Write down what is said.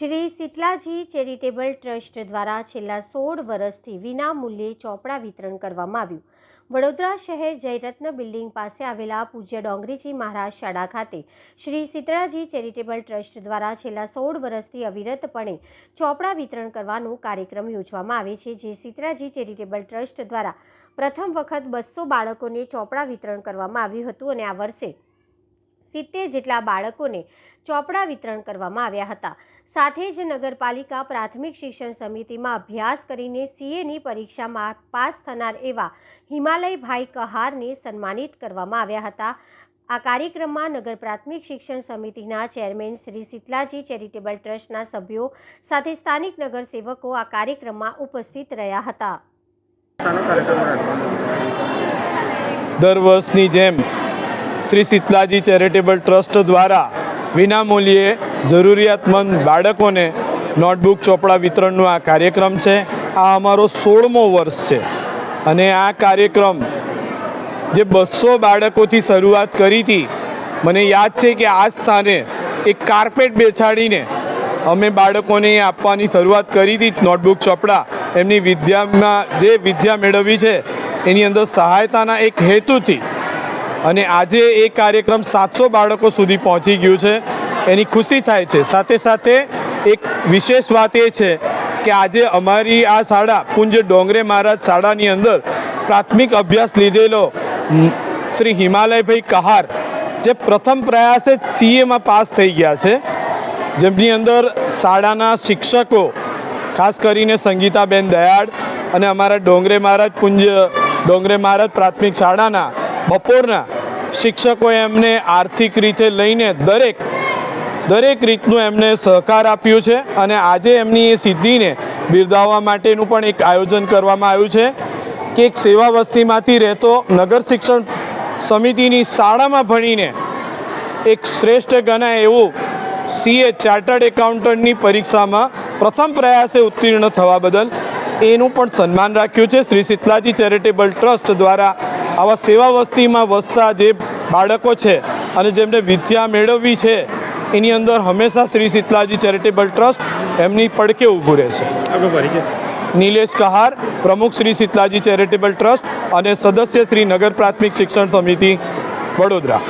Shri શીતલાજી charitable trust દ્વારા છેલ્લા સોળ વર્ષથી વિનામૂલ્યે ચોપડા વિતરણ કરવામાં આવ્યું. વડોદરા શહેર જયરત્ન બિલ્ડિંગ પાસે આવેલા પૂજ્ય ડોંગરીજી મહારાજ શાળા ખાતે શ્રી શીતળાજી ચેરિટેબલ ટ્રસ્ટ દ્વારા છેલ્લા સોળ વર્ષથી અવિરતપણે ચોપડા વિતરણ કરવાનો કાર્યક્રમ યોજવામાં આવે છે, જે શીતળાજી ચેરિટેબલ ટ્રસ્ટ દ્વારા પ્રથમ વખત બસો બાળકોને ચોપડા વિતરણ કરવામાં આવ્યું હતું અને આ વર્ષે સિત્તેર જેટલા બાળકોને ચોપડા વિતરણ કરવામાં આવ્યા હતા. સાથે જ નગરપાલિકા પ્રાથમિક શિક્ષણ સમિતિમાં અભ્યાસ કરીને સીએની પરીક્ષામાં પાસ થનાર એવા હિમાલયભાઈ કહારને સન્માનિત કરવામાં આવ્યા હતા. આ કાર્યક્રમમાં નગર પ્રાથમિક શિક્ષણ સમિતિના ચેરમેન શ્રી શીતલાજી ચેરિટેબલ ટ્રસ્ટના સભ્યો સાથે સ્થાનિક નગરસેવકો આ કાર્યક્રમમાં ઉપસ્થિત રહ્યા હતા. દર વર્ષની જેમ શ્રી શીતલાજી ચેરિટેબલ ટ્રસ્ટ દ્વારા વિનામૂલ્યે જરૂરિયાતમંદ બાળકોને નોટબુક, ચોપડા વિતરણનો આ કાર્યક્રમ છે. આ અમારો સોળમો વર્ષ છે અને આ કાર્યક્રમ જે બસો બાળકોથી શરૂઆત કરી હતી, મને યાદ છે કે આ સ્થાને એક કાર્પેટ બેસાડીને અમે બાળકોને આપવાની શરૂઆત કરી હતી, નોટબુક, ચોપડા. એમની વિદ્યામાં જે વિદ્યા મેળવી છે, એની અંદર સહાયતાના એક હેતુથી અને આજે એ કાર્યક્રમ સાતસો બાળકો સુધી પહોંચી ગયું છે. એની ખુશી થાય છે. સાથે સાથે એક વિશેષ વાત એ છે કે આજે અમારી આ શાળા કુંજ ડોંગરે મહારાજ શાળાની અંદર પ્રાથમિક અભ્યાસ લીધેલો શ્રી હિમાલયભાઈ કહાર, જે પ્રથમ પ્રયાસે સીએમાં પાસ થઈ ગયા છે. જેમની અંદર શાળાના શિક્ષકો, ખાસ કરીને સંગીતાબેન દયાળ અને અમારા ડોંગરે મહારાજ પુંજ, ડોંગરે મહારાજ પ્રાથમિક શાળાના બપોરના શિક્ષકોએ એમને આર્થિક રીતે લઈને દરેક દરેક રીતનું એમને સહકાર આપ્યું છે અને આજે એમની એ સિદ્ધિને બિરદાવવા માટેનું પણ એક આયોજન કરવામાં આવ્યું છે કે એક સેવા વસ્તીમાંથી રહેતો નગર શિક્ષણ સમિતિની શાળામાં ભણીને એક શ્રેષ્ઠ ગણાય એવું સીએ ચાર્ટર્ડ એકાઉન્ટન્ટની પરીક્ષામાં પ્રથમ પ્રયાસે ઉત્તીર્ણ થવા બદલ એનું પણ સન્માન રાખ્યું છે. શ્રી શીતલાજી ચેરિટેબલ ટ્રસ્ટ દ્વારા આવા સેવા વસ્તીમાં વસતા જે બાળકો છે અને જેમને વિદ્યા મેળવવી છે એની અંદર હંમેશા શ્રી શીતલાજી ચેરિટેબલ ટ્રસ્ટ એમની પડકે ઊભું રહેશે. નિલેશ કહાર પ્રમુખ શ્રી શીતલાજી ચેરિટેબલ ટ્રસ્ટ અને સદસ્ય શ્રી નગર પ્રાથમિક શિક્ષણ સમિતિ વડોદરા.